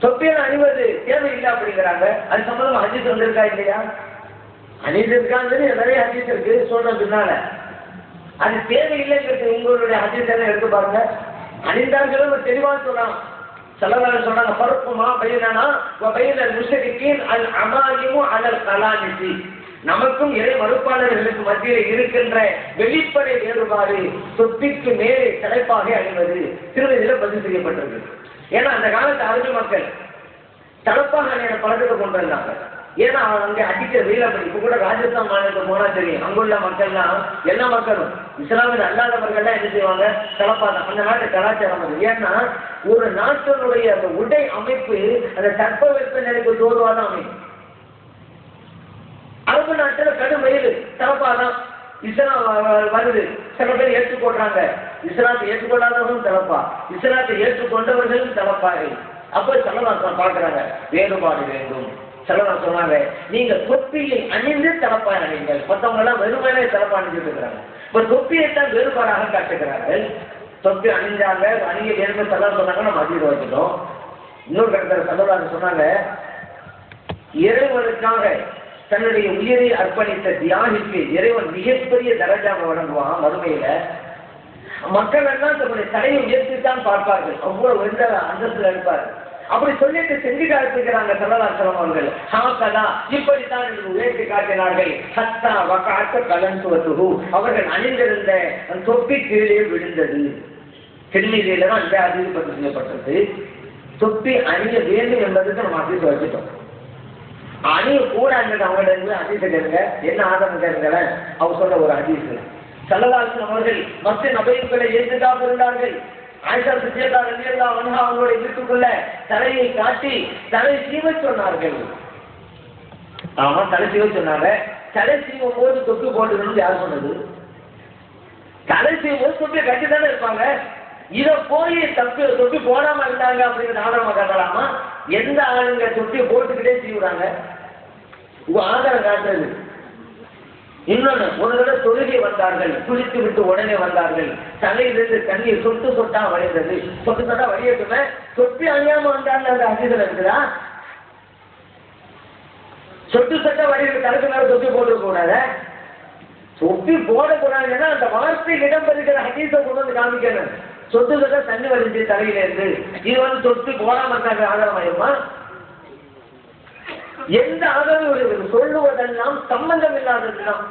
தொப்பியல் அணிவது தேவையில்லை அப்படிங்கிறாங்க. அது சம்பந்தமா ஹதீஸ் வந்திருக்கா இல்லையா? அணிந்திருக்காங்கிறது நிறைய அஜித் இருக்கு. சொல்ற பின்னால அது தேவையில்லைங்கிறது உங்களுடைய அஜித் எல்லாம் எடுத்து பாருங்க. அணிந்தாங்கிறது ஒரு தெளிவாக சொல்லலாம் செலவாளர் சொன்னாங்க பருப்புமா பையனா பையன முஷரிக்கின் அல் அமாலிமு அலல் கலாநிதி நமக்கும் இறை மறுப்பாளர்களுக்கு மத்தியில் இருக்கின்ற வெளிப்படை வேறுபாடு சொத்திக்கு மேலே தலைப்பாக அணிவது திருவதியில பதிவு செய்யப்பட்டிருக்கு ஏன்னா அந்த காலத்து அரசு மக்கள் தலைப்பாக அணியான பழக்கத்தை கொண்டு வந்தாங்க. ஏன்னா அங்கே அடிக்கிற வெயில் அப்படி. இப்ப கூட ராஜஸ்தான் மாநிலத்துக்கு போனால் தெரியும். அங்குள்ள மக்கள்லாம் எல்லா மக்களும். இஸ்லாமியர் அல்லாதவர்கள்லாம் என்ன செய்வாங்க? தலைப்பாங்க அந்த நாட்டு கலாச்சாரம் அது ஏன்னா ஒரு நாட்டினுடைய அந்த உடை அமைப்பு அந்த தட்பவெப்ப நிலைக்கு தோதுவான அமைப்பு அரபு நாட்டுல கடும் வெயில் தலப்பாதான் இஸ்லாம் வருது. சில பேர் ஏற்றுக்கொள்றாங்க. இஸ்லாத்தை ஏற்றுக்கொள்ளாதவர்களும் தலப்பா இஸ்லாத்தை ஏற்றுக்கொண்டவர்களும் தலப்பார்கள் அப்ப செலவாசம் பாக்குறாங்க வேறுபாடு வேண்டும். சலவாசம் சொன்னாங்க நீங்க தொப்பியை அணிந்து தலப்பா அணிங்கள் மற்றவங்க எல்லாம் வெறுமனே தலப்பா அணிஞ்சிட்டு இருக்கிறாங்க. இப்ப தொப்பியை தான் வேறுபாடாக காட்டுகிறார்கள் தொப்பி அணிஞ்சாங்க அணிய வேணும் செலவு சொன்னாங்க நம்ம அதிக வச்சுட்டோம். இன்னொரு கட்டத்தில் சலவாசம் சொன்னாங்க இறைவனுக்காக தன்னுடைய உயிரை அர்ப்பணித்த தியாகிக்கு இறைவன் மிகப்பெரிய தரஜாவை வழங்குவான் மறுமையில. மக்கள் எல்லாம் தன்னுடைய தலையை உயர்த்தித்தான் பார்ப்பார்கள். அவ்வளவு உயர்ந்த அந்தஸ்துல இருப்பார். அப்படி சொல்லிட்டு செஞ்சு காட்டுகிறாங்க சல்லலாசலம் அவர்கள். ஹாக்கதா இப்படித்தான் உயர்த்தி காட்டினார்கள். ஹத்தா வகாத்த கலந்துவதுகு. அவர்கள் அணிந்திருந்த தொப்பி கீழே விழுந்தது. திருநீரில தான் அந்த அதிக பதிவு தொப்பி அணிய வேண்டும் என்பதற்கு நம்ம அதிக வச்சுட்டோம் அணிய கூடாது அவங்கள்ட்ட இருந்து அதிச கேளுங்க. என்ன ஆதரவு கேளுங்களேன். அவர் சொன்ன ஒரு அதிசு சல்லதாசன் அவர்கள் மற்ற நபைகளை ஏற்றுக்காக இருந்தார்கள். ஆயிஷா சித்தியதா ரலியல்லா அன்ஹா அவங்களுடைய வீட்டுக்குள்ள தலையை காட்டி தலை சீவ சொன்னார்கள். ஆமா தலை சீவ சொன்னாங்க. தலை சீவும் போது தொட்டு போட்டுக்கணும்னு யார் சொன்னது? தலை செய்யும் போது தொப்பி கட்டி தானே இருப்பாங்க. இதை போய் தப்பி தொப்பி போடாம இருந்தாங்க அப்படிங்கிற ஆதாரமா காட்டலாமா? எந்த ஆளுங்க தொப்பியை போட்டுக்கிட்டே செய்வாங்க உங்க ஆதாரம் காட்டுறது. இன்னொன்னு ஒரு தடவை தொழுகை வந்தார்கள் குளித்து விட்டு உடனே வந்தார்கள். தலையிலிருந்து தண்ணீர் சொட்டு சொட்டா வழிந்தது. சொட்டு சொட்டா வழியட்டுமே தொப்பி அணியாம வந்தாங்க அந்த அதிசயம் இருக்குதா? சொட்டு சொட்டா வழியில் தலைக்கு மேல தொப்பி போட்டு கூடாத? தொப்பி போடக்கூடாதுன்னா அந்த வார்த்தைக்கு இடம் பெறுகிற ஹதீஸை கொண்டு வந்து காமிக்கணும். சொட்டு சொட்டா தண்ணி வருது தலையில இருந்து இது வந்து தொட்டு போடாம ஆதாரமாயிருமா எந்த ஆதாரம் சொல்லுவதெல்லாம் சம்பந்தம் இல்லாததுதான்.